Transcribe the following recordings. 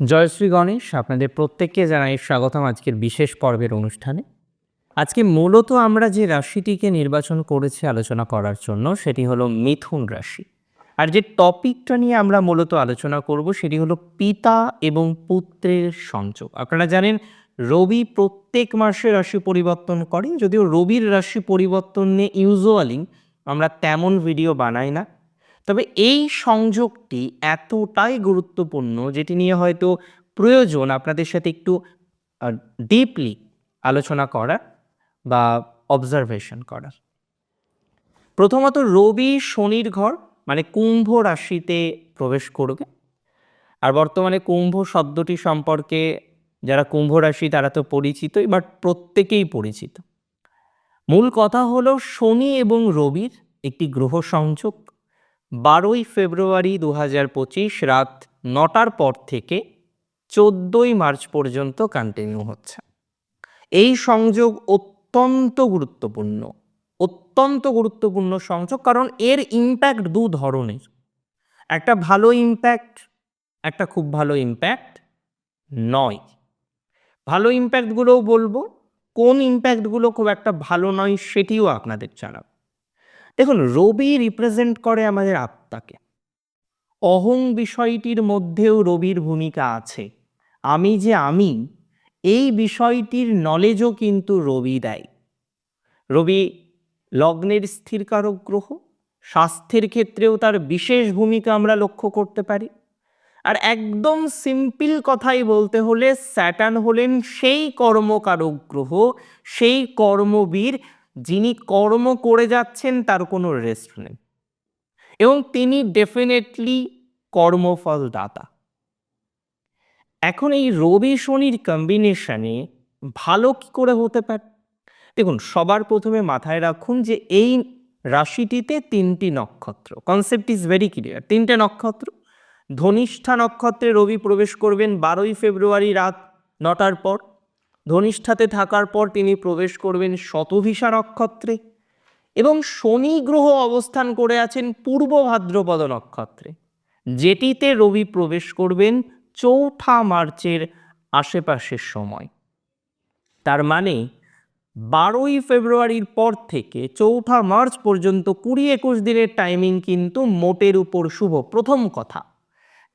জয়শ্রী গণেশ, আপনাদের প্রত্যেককে জানাই স্বাগতম আজকের বিশেষ পর্বের অনুষ্ঠানে। আজকে মূলত আমরা যে রাশিটিকে নির্বাচন করেছি আলোচনা করার জন্য, সেটি হলো মিথুন রাশি। আর যে টপিকটা নিয়ে আমরা মূলত আলোচনা করব, সেটি হলো পিতা এবং পুত্রের সংযোগ। আপনারা জানেন, রবি প্রত্যেক মাসে রাশি পরিবর্তন করে, যদিও রবির রাশি পরিবর্তন নিয়ে ইউজুয়ালি আমরা তেমন ভিডিও বানাই না। তবে এই সংযোগটি এতটাই গুরুত্বপূর্ণ যেটি নিয়ে হয়তো প্রয়োজন আপনাদের সাথে একটু ডিপলি আলোচনা করা বা অবজারভেশন করার। প্রথমত রবি শনির ঘর মানে কুম্ভ রাশিতে প্রবেশ করবে। আর বর্তমানে কুম্ভ শব্দটি সম্পর্কে যারা কুম্ভ রাশি তারা তো পরিচিতই বাট প্রত্যেকেই পরিচিত। মূল কথা হলো শনি এবং রবির একটি গ্রহ সংযোগ। বারোই ফেব্রুয়ারি দু হাজার পঁচিশ রাত নটার পর থেকে চোদ্দোই মার্চ পর্যন্ত কন্টিনিউ হচ্ছে। এই সংযোগ অত্যন্ত গুরুত্বপূর্ণ অত্যন্ত গুরুত্বপূর্ণ সংযোগ কারণ এর ইম্প্যাক্ট দু ধরনের। একটা ভালো ইম্প্যাক্ট একটা খুব ভালো ইম্প্যাক্ট নয়। ভালো ইম্প্যাক্টগুলোও বলব, কোন ইম্প্যাক্টগুলো খুব একটা ভালো নয় সেটিও আপনাদের জানাব। দেখুন, রবি রিপ্রেজেন্ট করে আমাদের আত্মাকে। অহং বিষয়টির মধ্যেও রবির ভূমিকা আছে। আমি যে আমি, এই বিষয়টির নলেজও কিন্তু রবি দেয়। রবি লগ্নের স্থিরকারক গ্রহ, স্বাস্থ্যের ক্ষেত্রেও তার বিশেষ ভূমিকা আমরা লক্ষ্য করতে পারি। আর একদম সিম্পল কথাই বলতে হলে স্যাটার্ন হলেন সেই কর্মকারক গ্রহ, সেই কর্মবীর যিনি কর্ম করে যাচ্ছেন, তার কোনো রেস্ট নেই। এবং তিনি ডেফিনেটলি কর্মফল দাতা এখন এই রবি শনির কম্বিনেশনে ভালো কি করে হতে পারে? দেখুন, সবার প্রথমে মাথায় রাখুন যে এই রাশিটিতে তিনটি নক্ষত্র। কনসেপ্ট ইজ ভেরি ক্লিয়ার তিনটে নক্ষত্র। ধনিষ্ঠা নক্ষত্রে রবি প্রবেশ করবেন বারোই ফেব্রুয়ারি রাত নটার পর। ধনিষ্ঠাতে থাকার পর তিনি প্রবেশ করবেন শতভিষা নক্ষত্রে এবং শনি গ্রহ অবস্থান করে আছেন পূর্ব ভাদ্রপদ নক্ষত্রে, যেটিতে রবি প্রবেশ করবেন চৌঠা মার্চের আশেপাশের সময়। তার মানে বারোই ফেব্রুয়ারির পর থেকে চৌঠা মার্চ পর্যন্ত কুড়ি একুশ দিনের টাইমিং কিন্তু মোটের উপর শুভ। প্রথম কথা।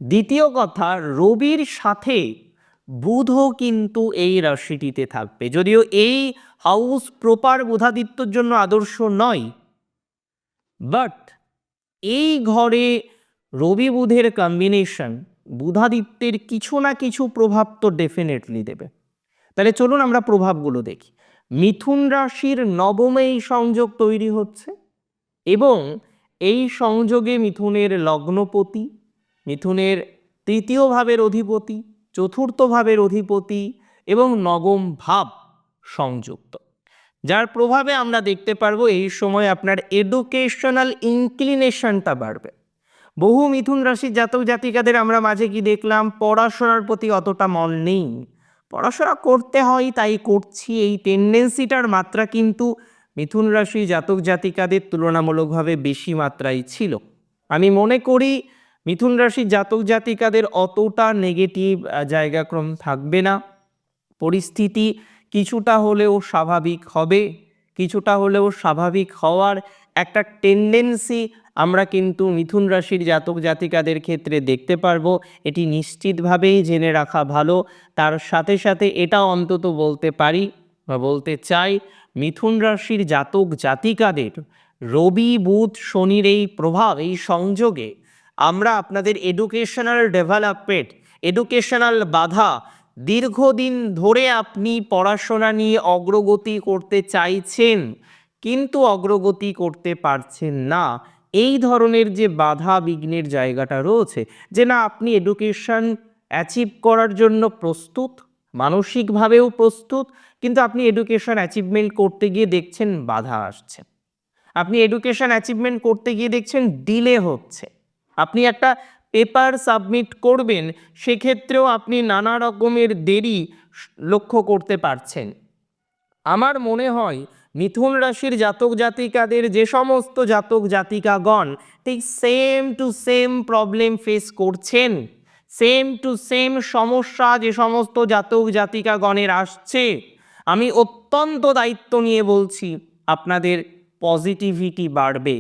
দ্বিতীয় কথা, রবির সাথে বুধও কিন্তু এই রাশিটিতে থাকবে। যদিও এই হাউস প্রপার বুধাদিত্যর জন্য আদর্শ নয় বাট এই ঘরে রবি বুধের কম্বিনেশন বুধাদিত্যের কিছু না কিছু প্রভাব তো ডেফিনেটলি দেবে। তাহলে চলুন আমরা প্রভাবগুলো দেখি। মিথুন রাশির নবমে এই সংযোগ তৈরি হচ্ছে এবং এই সংযোগে মিথুনের লগ্নপতি, মিথুনের তৃতীয় ভাবের অধিপতি চতুর্থ ভাবের অধিপতি এবং নগম ভাব সংযুক্ত। যার প্রভাবে আমরা দেখতে পারব এই সময় আপনার এডুকেশনাল ইনক্লিনেশনটা বাড়বে। বহু মিথুন রাশির জাতক জাতিকাদের আমরা মাঝে কি দেখলাম? পড়াশোনার প্রতি অতটা মন নেই। পড়াশোনা করতে হয়, তাই করছি। এই টেন্ডেন্সিটার মাত্রা কিন্তু মিথুন রাশি জাতক জাতিকাদের তুলনামূলকভাবে বেশি মাত্রায় ছিল। আমি মনে করি মিথুন রাশি জাতক জাতিকাদের অতটা নেগেটিভ জায়গাক্রম থাকবে না। পরিস্থিতি কিছুটা হলেও স্বাভাবিক হবে, কিছুটা হলেও স্বাভাবিক হওয়ার একটা টেন্ডেন্সি আমরা কিন্তু মিথুন রাশির জাতক জাতিকাদের ক্ষেত্রে দেখতে পারব। এটি নিশ্চিতভাবেই জেনে রাখা ভালো। তার সাথে সাথে এটা অন্তত বলতে পারি বা বলতে চাই, মিথুন রাশির জাতক জাতিকাদের রবি, বুধ, শনির এই প্রভাব, এই সংযোগে আমরা আপনাদের এডুকেশনাল ডেভেলপমেন্ট এডুকেশনাল বাধা দীর্ঘদিন ধরে আপনি পড়াশোনা নিয়ে অগ্রগতি করতে চাইছেন, কিন্তু অগ্রগতি করতে পারছেন না। এই ধরনের যে বাধা বিঘ্নের জায়গাটা রয়েছে, যে না, আপনি এডুকেশন অ্যাচিভ করার জন্য প্রস্তুত, মানসিকভাবেও প্রস্তুত, কিন্তু আপনি এডুকেশন অ্যাচিভমেন্ট করতে গিয়ে দেখছেন বাধা আসছে। আপনি এডুকেশন অ্যাচিভমেন্ট করতে গিয়ে দেখছেন ডিলে হচ্ছে। আপনি একটা পেপার সাবমিট করবেন, সেক্ষেত্রেও আপনি নানা রকমের দেরি লক্ষ্য করতে পারছেন। আমার মনে হয় মিথুন রাশির জাতক জাতিকাদের যে সমস্ত জাতক জাতিকাগণ, ঠিক same to same problem face করছেন। সেম টু সেম সমস্যা যে সমস্ত জাতক জাতিকাগণের আসছে। আমি অত্যন্ত দায়িত্ব নিয়ে বলছি, আপনাদের পজিটিভিটি বাড়বে।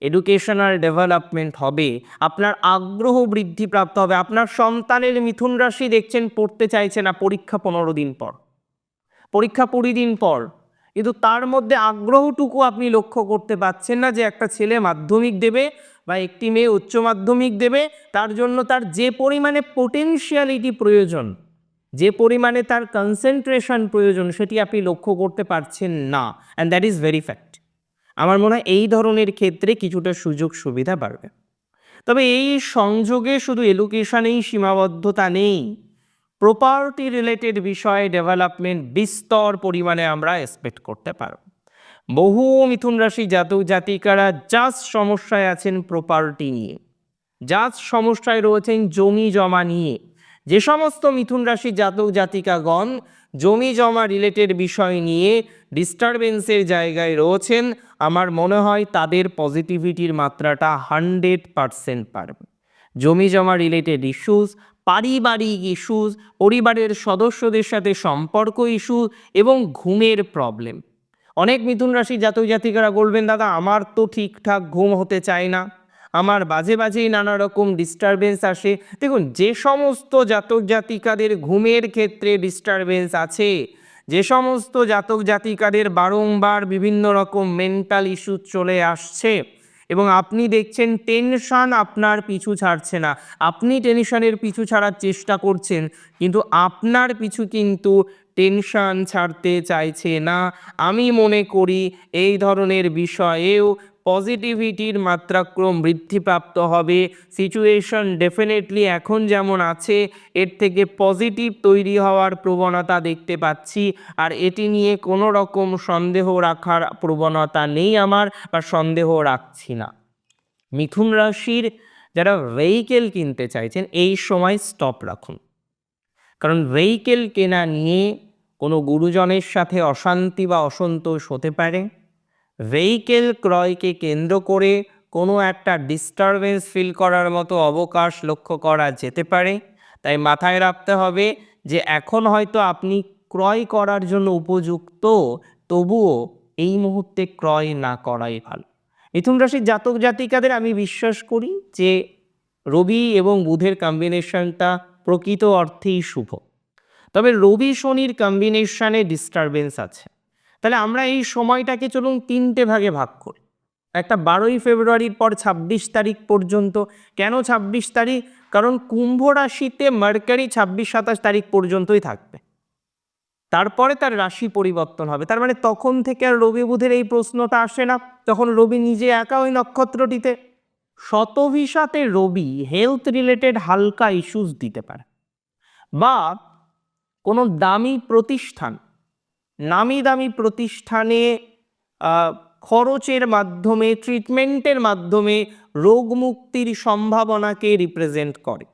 এডুকেশনাল ডেভেলপমেন্ট হবে। আপনার আগ্রহ বৃদ্ধিপ্রাপ্ত হবে। আপনার সন্তানের মিথুন রাশি দেখছেন, পড়তে চাইছে না, পরীক্ষা পনেরো দিন পর। পরীক্ষা কুড়ি দিন পর। কিন্তু তার মধ্যে আগ্রহটুকু আপনি লক্ষ্য করতে পারছেন না যে একটা ছেলে মাধ্যমিক দেবে বা একটি মেয়ে উচ্চ মাধ্যমিক দেবে। তার জন্য তার যে পরিমাণে পোটেনশিয়ালিটি প্রয়োজন, যে পরিমাণে তার কনসেন্ট্রেশন প্রয়োজন, সেটি আপনি লক্ষ্য করতে পারছেন না। And that is very fact আমার মনে হয় এই ধরনের ক্ষেত্রে কিছুটা সুযোগ সুবিধা বাড়বে। তবে এই সংযোগে শুধু এডুকেশনেই সীমাবদ্ধতা নেই প্রপার্টি রিলেটেড বিষয়ে ডেভেলপমেন্ট বিস্তর পরিমাণে আমরা এক্সপেক্ট করতে পারব। বহু মিথুন রাশি জাতক জাতিকারা জাস্ট সমস্যায় আছেন প্রপার্টি নিয়ে জাস্ট সমস্যায় রয়েছেন জমি জমা নিয়ে। যে সমস্ত মিথুন রাশি জাতক জাতিকাগণ জমি জমা রিলেটেড বিষয় নিয়ে ডিস্টারবেন্সের জায়গায় রয়েছেন। আমার মনে হয় তাদের পজিটিভিটির মাত্রাটা হান্ড্রেড পারসেন্ট পারবে জমি জমা রিলেটেড ইস্যুস পারিবারিক ইস্যুস পরিবারের সদস্যদের সাথে সম্পর্ক ইস্যু এবং ঘুমের প্রবলেম অনেক মিথুন রাশি জাতক জাতিকারা বলবেন, দাদা, আমার তো ঠিকঠাক ঘুম হতে চায় না। আমার বাজে বাজেই নানা রকম ডিস্টারবেন্স আসে। দেখুন, যে সমস্ত জাতক জাতিকাদের ঘুমের ক্ষেত্রে ডিস্টারবেন্স আছে, যে সমস্ত জাতক জাতিকাদের বারংবার বিভিন্ন রকম মেন্টাল ইস্যু চলে আসছে, এবং আপনি দেখছেন টেনশন আপনার পিছু ছাড়ছে না। আপনি টেনশনের পিছু ছাড়ার চেষ্টা করছেন, কিন্তু আপনার পিছু কিন্তু টেনশন ছাড়তে চাইছে না। আমি মনে করি এই ধরনের বিষয়েও পজিটিভিটির মাত্রাক্রম বৃদ্ধিপ্রাপ্ত হবে। সিচুয়েশন ডেফিনেটলি এখন যেমন আছে, এর থেকে পজিটিভ তৈরি হওয়ার প্রবণতা দেখতে পাচ্ছি। আর এটি নিয়ে কোনো রকম সন্দেহ রাখার প্রবণতা নেই আমার বা সন্দেহ রাখছি না। মিথুন রাশির যারা ভেহিকেল কিনতে চাইছেন, এই সময় স্টপ রাখুন। কারণ ভেহিকেল কেনা নিয়ে কোনো গুরুজনের সাথে অশান্তি বা অসন্তোষ হতে পারে। ভেহিকেল ক্রয়কে কেন্দ্র করে কোনো একটা ডিস্টারবেন্স ফিল করার মতো অবকাশ লক্ষ্য করা যেতে পারে। তাই মাথায় রাখতে হবে যে এখন হয়তো আপনি ক্রয় করার জন্য উপযুক্ত, তবুও এই মুহূর্তে ক্রয় না করাই ভালো। মিথুন রাশির জাতক জাতিকাদের আমি বিশ্বাস করি যে রবি এবং বুধের কম্বিনেশনটা প্রকৃত অর্থেই শুভ। তবে রবি শনির কম্বিনেশনে ডিস্টারবেন্স আছে। তাহলে আমরা এই সময়টাকে চলুন তিনটে ভাগে ভাগ করি। একটা বারোই ফেব্রুয়ারির পর ছাব্বিশ তারিখ পর্যন্ত। কেন ছাব্বিশ তারিখ? কারণ কুম্ভ রাশিতে মার্কারি ছাব্বিশ, সাতাশ তারিখ পর্যন্তই থাকবে। তারপরে তার রাশি পরিবর্তন হবে। তার মানে তখন থেকে আর রবি বুধের এই প্রশ্নটা আসে না। তখন রবি নিজে একা ওই নক্ষত্রটিতে শতভিসাতে রবি হেলথ রিলেটেড হালকা ইস্যুস দিতে পারে। বা কোনো দামি প্রতিষ্ঠান নামি দামি প্রতিষ্ঠানে খরচের মাধ্যমে ট্রিটমেন্টের মাধ্যমে রোগ মুক্তির সম্ভাবনাকে রিপ্রেজেন্ট করে।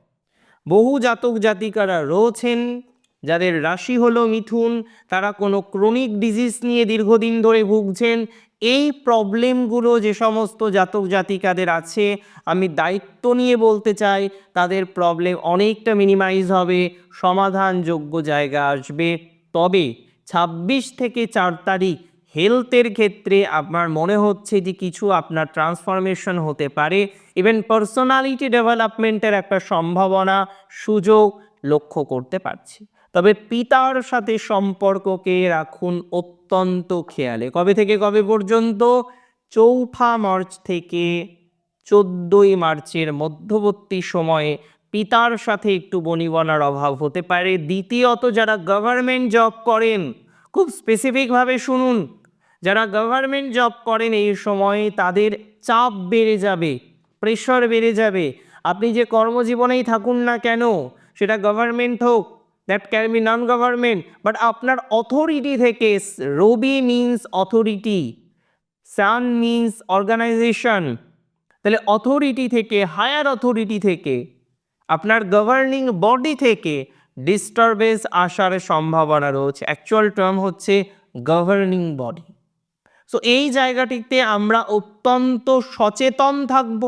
বহু জাতক জাতিকারা রয়েছেন, যাদের রাশি হলো মিথুন, তারা কোনো ক্রনিক ডিজিজ নিয়ে দীর্ঘদিন ধরে ভুগছেন। এই প্রবলেমগুলো যে সমস্ত জাতক জাতিকাদের আছে, আমি দায়িত্ব নিয়ে বলতে চাই, তাদের প্রবলেম অনেকটা মিনিমাইজ হবে, সমাধানযোগ্য জায়গা আসবে। তবে ছাব্বিশ থেকে চার তারিখ হেলথের ক্ষেত্রে আপনার মনে হচ্ছে যে কিছু আপনার ট্রান্সফরমেশন হতে পারে। ইভেন পার্সোনালিটি ডেভেলপমেন্টের একটা সম্ভাবনা, সুযোগ লক্ষ্য করতে পারছি। তবে পিতার সাথে সম্পর্ককে রাখুন অত্যন্ত খেয়ালে। কবে থেকে কবে পর্যন্ত? চৌঠা মার্চ থেকে চোদ্দোই মার্চের মধ্যবর্তী সময়ে পিতার সাথে একটু বনিবনার অভাব হতে পারে। দ্বিতীয়ত, যারা গভর্নমেন্ট জব করেন, খুব স্পেসিফিকভাবে শুনুন, যারা গভর্নমেন্ট জব করেন এই সময়ে তাদের চাপ বেড়ে যাবে প্রেশার বেড়ে যাবে। আপনি যে কর্মজীবনেই থাকুন না কেন, সেটা গভর্নমেন্ট হোক that can be non government but আপনার অথরিটি থেকে রবি means authority sun means organisation তাহলে অথরিটি থেকে হায়ার অথরিটি থেকে আপনার গভর্নিং বডি থেকে ডিস্টারবেন্স আসার সম্ভাবনা রয়েছে। অ্যাকচুয়াল টার্ম হচ্ছে গভর্নিং বডি সো এই জায়গাটিতে আমরা অত্যন্ত সচেতন থাকব।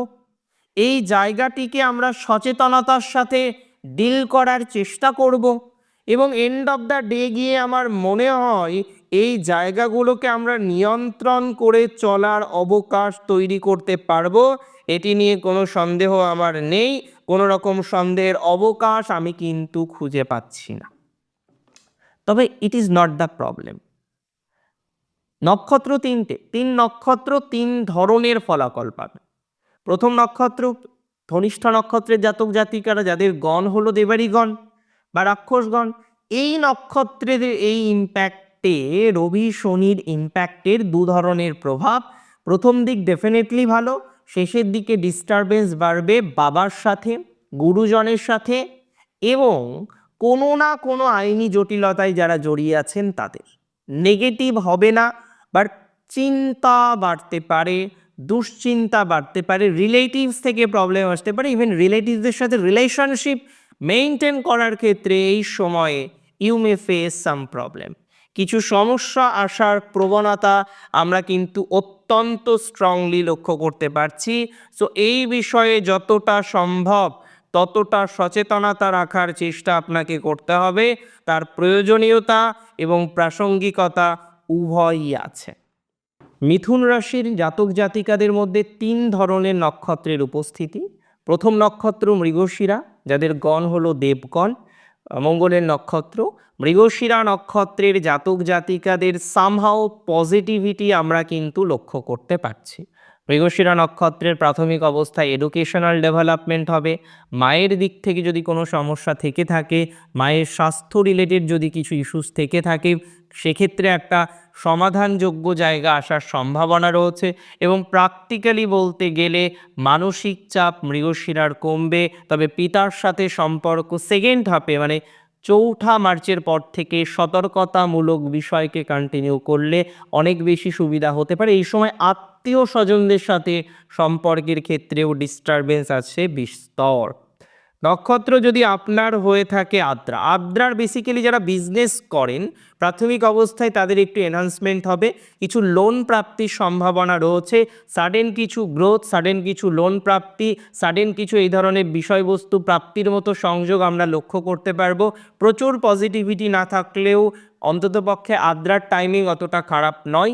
এই জায়গাটিকে আমরা সচেতনতার সাথে ডিল করার চেষ্টা করব এবং এন্ড অফ দ্য ডে গিয়ে আমার মনে হয় এই জায়গাগুলোকে আমরা নিয়ন্ত্রণ করে চলার অবকাশ তৈরি করতে পারব। এটি নিয়ে কোনো সন্দেহ আমার নেই। কোনো রকম সন্দেহের অবকাশ আমি কিন্তু খুঁজে পাচ্ছি না। তবে it is not the problem নক্ষত্র তিনটে, তিন নক্ষত্র তিন ধরনের ফলাফল পাবে। প্রথম নক্ষত্র ধনিষ্ঠ নক্ষত্রের জাতক জাতিকারা যাদের গণ হলো দেবারী গণ বা রাক্ষসগণ, এই নক্ষত্রের এই ইম্প্যাক্টে রবি, শনির ইম্প্যাক্টের দু ধরনের প্রভাব। প্রথম দিক ডেফিনেটলি ভালো শেষের দিকে ডিস্টারবেন্স বাড়বে বাবার সাথে, গুরুজনের সাথে এবং কোনো না কোনো আইনি জটিলতায় যারা জড়িয়ে আছেন তাদের। নেগেটিভ হবে না বাট চিন্তা বাড়তে পারে, দুশ্চিন্তা বাড়তে পারে রিলেটিভস থেকে প্রবলেম আসতে পারে ইভেন রিলেটিভসদের সাথে রিলেশনশিপ মেনটেন করার ক্ষেত্রে এই সময়ে you may face some problem কিছু সমস্যা আসার প্রবণতা আমরা কিন্তু অত্যন্ত স্ট্রংলি লক্ষ্য করতে পারছি। সো এই বিষয়ে যতটা সম্ভব ততটা সচেতনতা রাখার চেষ্টা আপনাকে করতে হবে। তার প্রয়োজনীয়তা এবং প্রাসঙ্গিকতা উভয়ই আছে। মিথুন রাশির জাতক জাতিকাদের মধ্যে তিন ধরনের নক্ষত্রের উপস্থিতি। প্রথম নক্ষত্র মৃগশিরা, যাদের গণ হলো দেবগণ। মঙ্গলের নক্ষত্র, মৃগশিরা নক্ষত্রের জাতক জাতিকাদের সামহাও পজিটিভিটি আমরা কিন্তু লক্ষ্য করতে পারছি। মৃগশিরা নক্ষত্রের প্রাথমিক অবস্থায় এডুকেশনাল ডেভেলপমেন্ট হবে। মায়ের দিক থেকে যদি কোনো সমস্যা থেকে থাকে, মায়ের স্বাস্থ্য রিলেটেড যদি কিছু ইস্যুস থেকে থাকে, সেক্ষেত্রে একটা সমাধানযোগ্য জায়গা আসার সম্ভাবনা রয়েছে এবং প্র্যাকটিক্যালি বলতে গেলে মানসিক চাপ মৃগশিরার কমবে। তবে পিতার সাথে সম্পর্ক সেকেন্ড হাফে মানে চৌঠা মার্চের পর থেকে সতর্কতামূলক বিষয়কে কন্টিনিউ করলে অনেক বেশি সুবিধা হতে পারে। এই সময় আত্মীয় স্বজনদের সাথে সম্পর্কের ক্ষেত্রেও ডিস্টারবেন্স আছে বিস্তর। নক্ষত্র যদি আপনার হয়ে থাকে আদ্রা, আদ্রার বেসিক্যালি যারা বিজনেস করেন, প্রাথমিক অবস্থায় তাদের একটু এনহান্সমেন্ট হবে। কিছু লোন প্রাপ্তির সম্ভাবনা রয়েছে সাডেন কিছু গ্রোথ সাডেন কিছু লোন প্রাপ্তি সাডেন কিছু এই ধরনের বিষয়বস্তু প্রাপ্তির মতো সংযোগ আমরা লক্ষ্য করতে পারব। প্রচুর পজিটিভিটি না থাকলেও অন্ততপক্ষে আদ্রার টাইমিং অতটা খারাপ নয়।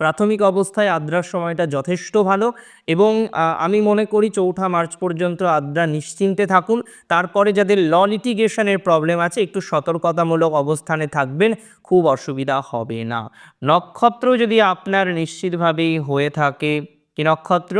প্রাথমিক অবস্থায় আদ্রার সময়টা যথেষ্ট ভালো এবং আমি মনে করি চৌঠা মার্চ পর্যন্ত আদ্রা নিশ্চিন্তে থাকুন। তারপরে যাদের ল লিটিগেশনের প্রবলেম আছে, একটু সতর্কতামূলক অবস্থানে থাকবেন, খুব অসুবিধা হবে না। নক্ষত্র যদি আপনার নিশ্চিতভাবেই হয়ে থাকে, কি নক্ষত্র?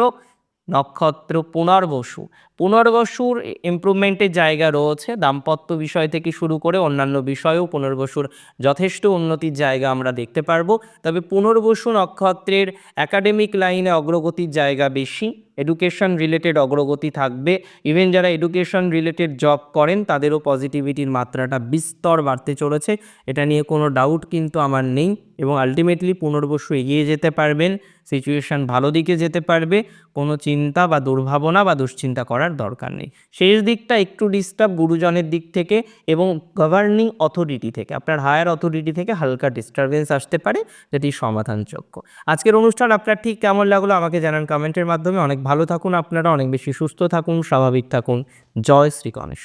নক্ষত্র পুনর্বসু। পুনর্বসুর ইমপ্রুভমেন্টের জায়গা রয়েছে। দাম্পত্য বিষয় থেকে শুরু করে অন্যান্য বিষয়েও পুনর্বসুর যথেষ্ট উন্নতির জায়গা আমরা দেখতে পারব। তবে পুনর্বসু নক্ষত্রের একাডেমিক লাইনে অগ্রগতির জায়গা বেশি। এডুকেশন রিলেটেড অগ্রগতি থাকবে। ইভেন যারা এডুকেশন রিলেটেড জব করেন, তাদেরও পজিটিভিটির মাত্রাটা বিস্তর বাড়তে চলেছে। এটা নিয়ে কোনো ডাউট কিন্তু আমার নেই এবং আলটিমেটলি পুনর্বসু এগিয়ে যেতে পারবেন। সিচুয়েশন ভালো দিকে যেতে পারবে। কোনো চিন্তা বা দুর্ভাবনা বা দুশ্চিন্তা করার দরকার নেই। শেষ দিকটা একটু ডিস্টার্ব গুরুজনের দিক থেকে এবং গভর্নিং অথরিটি থেকে, আপনার হায়ার অথরিটি থেকে হালকা ডিস্টারবেন্স আসতে পারে, যেটি সমাধানযোগ্য। আজকের অনুষ্ঠান আপনার ঠিক কেমন লাগল আমাকে জানান কমেন্টের মাধ্যমে। অনেক ভালো থাকুন আপনারা, অনেক বেশি সুস্থ থাকুন, স্বাভাবিক থাকুন। জয় শ্রী গণেশ।